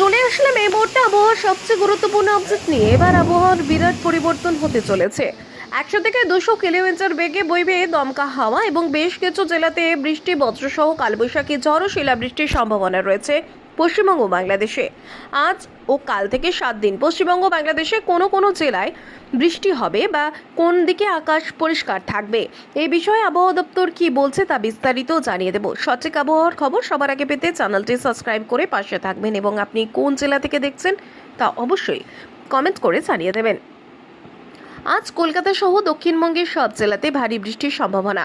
চলে আসলাম এই মুহূর্তে আবহাওয়ার সবচেয়ে গুরুত্বপূর্ণ আপডেট নিয়ে এবার আবহাওয়ার বিরাট পরিবর্তন হতে চলেছে। একশো থেকে দুশো কিলোমিটার বেগে বইবে দমকা হাওয়া এবং বেশ কিছু জেলাতে বৃষ্টি, বজ্রসহ কালবৈশাখী ঝড় ও শিলাবৃষ্টির সম্ভাবনা রয়েছে। পশ্চিমবঙ্গ বাংলাদেশে। আজ ও কাল থেকে সাত দিন পশ্চিমবঙ্গ বাংলাদেশে কোনো কোনো জেলায় বৃষ্টি হবে বা কোন দিকে আকাশ পরিষ্কার থাকবে এই বিষয়ে আবহাওয়া দপ্তর কি বলছে তা বিস্তারিত জানিয়ে দেব। সঠিক আবহাওয়ার খবর সবার আগে পেতে চ্যানেলটি সাবস্ক্রাইব করে পাশে থাকবেন এবং আপনি কোন জেলা থেকে দেখছেন তা অবশ্যই কমেন্ট করে জানিয়ে দেবেন। আজ কলকাতা সহ দক্ষিণবঙ্গের সব জেলাতে ভারী বৃষ্টির সম্ভাবনা।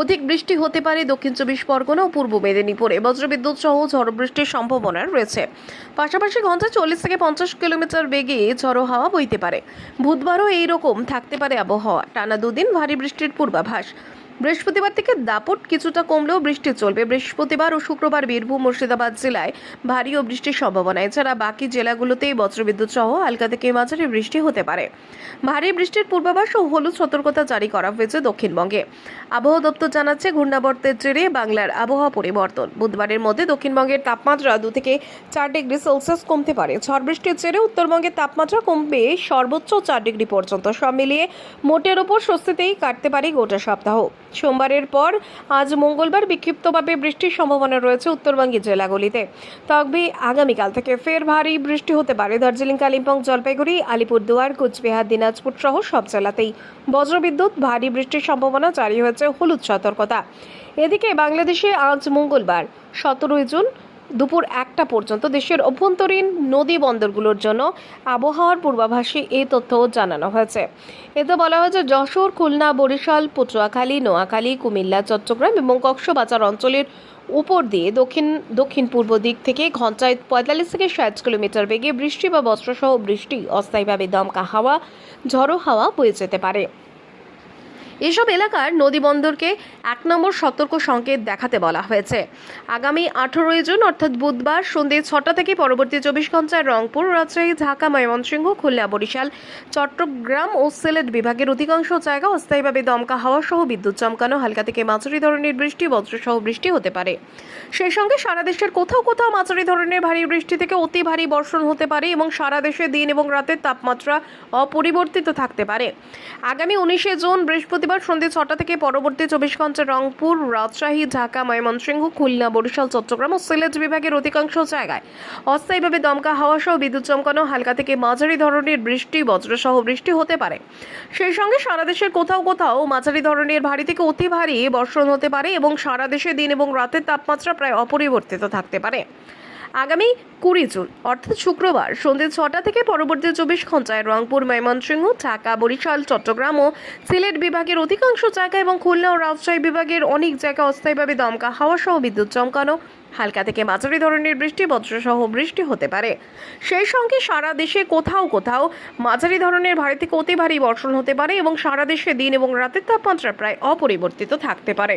অধিক বৃষ্টি হতে পারে দক্ষিণ চব্বিশ পরগনা ও পূর্ব মেদিনীপুরে। বজ্রবিদ্যুৎ সহ ঝড় বৃষ্টির সম্ভাবনা রয়েছে। পাশাপাশি ঘণ্টা চল্লিশ থেকে পঞ্চাশ কিলোমিটার বেগে ঝড়ো হাওয়া বইতে পারে। বুধবারও এই রকম থাকতে পারে আবহাওয়া। টানা দুদিন ভারী বৃষ্টির পূর্বাভাস। বৃহস্পতিবার থেকে দাপট কিছুটা কমলেও বৃষ্টি চলবে। বৃহস্পতিবার ও শুক্রবার বীরভূম মুর্শিদাবাদ জেলায় ভারী ও বৃষ্টির সম্ভাবনা। এছাড়া বাকি জেলাগুলোতেই বজ্রবিদ্যুৎ সহ হালকা থেকে মাঝারি বৃষ্টি হতে পারে। ভারী বৃষ্টির পূর্বাভাস ও হলুদ সতর্কতা জারি করা হয়েছে দক্ষিণবঙ্গে। আবহাওয়া দপ্তর জানাচ্ছে, ঘূর্ণাবর্তের জেরে বাংলার আবহাওয়া পরিবর্তন। বুধবারের মধ্যে দক্ষিণবঙ্গের তাপমাত্রা দু থেকে চার ডিগ্রি সেলসিয়াস কমতে পারে। ঝড় বৃষ্টির জেরে উত্তরবঙ্গের তাপমাত্রা কমবে সর্বোচ্চ চার ডিগ্রি পর্যন্ত। সব মিলিয়ে মোটের ওপর স্বস্তিতেই কাটতে পারে গোটা সপ্তাহ। সোমবারের পর আজ মঙ্গলবার বিক্ষিপ্তভাবে বৃষ্টির সম্ভাবনা রয়েছে উত্তরবঙ্গের জেলাগুলিতে। তবে আগামীকাল থেকে ফের ভারী বৃষ্টি হতে পারে। দার্জিলিং, কালিম্পং, জলপাইগুড়ি, আলিপুরদুয়ার, কুচবিহার, দিনাজপুর সহ সব জেলাতেই বজ্রবিদ্যুৎ, ভারী বৃষ্টির সম্ভাবনা জারি হয়েছে হলুদ সতর্কতা। এদিকে বাংলাদেশে আজ মঙ্গলবার, সতেরোই জুন দুপুর একটা পর্যন্ত দেশের অভ্যন্তরীণ নদী বন্দরগুলোর জন্য আবহাওয়ার পূর্বাভাসে এই তথ্য জানানো হয়েছে। এতে বলা হয়েছে, যশোর, খুলনা, বরিশাল, পটুয়াখালী, নোয়াখালী, কুমিল্লা, চট্টগ্রাম এবং কক্সবাজার অঞ্চলের উপর দিয়ে দক্ষিণ দক্ষিণ পূর্ব দিক থেকে ঘন্টায় পঁয়তাল্লিশ থেকে ষাট কিলোমিটার বেগে বৃষ্টি বা বস্ত্রসহ বৃষ্টি অস্থায়ীভাবে দমকা হাওয়া, ঝড়ো হাওয়া বয়ে যেতে পারে। এসব এলাকার নদী বন্দরকে এক নম্বর সতর্ক সংকেত দেখাতে বলা হয়েছে। আগামী আঠেরোই জুন, অর্থাৎ বুধবার সন্ধ্যে ছটা থেকে পরবর্তী চব্বিশ ঘন্টায় রংপুর, রাজশাহী, ঢাকা, ময়মনসিংহ, খুলনা, বরিশাল, চট্টগ্রাম ও সিলেট বিভাগের অধিকাংশ জায়গা অস্থায়ীভাবে দমকা হাওয়া সহ বিদ্যুৎ চমকানো, হালকা থেকে মাঝারি ধরনের বৃষ্টি বজ্রসহ বৃষ্টি হতে পারে। সেই সঙ্গে সারা দেশের কোথাও কোথাও মাঝারি ধরনের ভারী বৃষ্টি থেকে অতি ভারী বর্ষণ হতে পারে এবং সারা দেশে দিন এবং রাতের তাপমাত্রা অপরিবর্তিত থাকতে পারে। আগামী উনিশে জুন বৃহস্পতিবার সন্ধ্যে ছটা থেকে পরবর্তী চব্বিশ ঘণ্টা রংপুর, রাজশাহী, ঢাকা, ময়মনসিংহ, খুলনা, বরিশাল, চট্টগ্রাম ও সিলেট বিভাগের অধিকাংশ জায়গায় অস্থায়ীভাবে দমকা হাওয়া সহ বিদ্যুৎ চমকানো, হালকা থেকে মাঝারি ধরনের বৃষ্টি, বজ্রসহ বৃষ্টি হতে পারে। সেই সঙ্গে সারা দেশের কোথাও কোথাও মাঝারি ধরনের ভারী থেকে অতি ভারী বর্ষণ হতে পারে এবং সারা দেশে দিন এবং রাতের তাপমাত্রা প্রায় অপরিবর্তিত থাকতে পারে। আগামী কুড়ি জুন, অর্থাৎ শুক্রবার সন্ধ্যে ছটা থেকে পরবর্তী চব্বিশ ঘন্টায় রংপুর, ময়মনসিংহ, ঢাকা, বরিশাল, চট্টগ্রাম ও সিলেট বিভাগের অধিকাংশ জায়গা এবং খুলনা ও রাজশাহী বিভাগের অনেক জায়গা অস্থায়ীভাবে দমকা হাওয়া সহ বিদ্যুৎ চমকানো। হালকা থেকে মাঝারি ধরনের বৃষ্টি, বজ্রসহ বৃষ্টি হতে পারে। সেই সঙ্গে সারা দেশে কোথাও কোথাও মাঝারি ধরনের ভারী থেকে অতি ভারী বর্ষণ হতে পারে এবং সারা দেশে দিন এবং রাতের তাপমাত্রা প্রায় অপরিবর্তিত থাকতে পারে।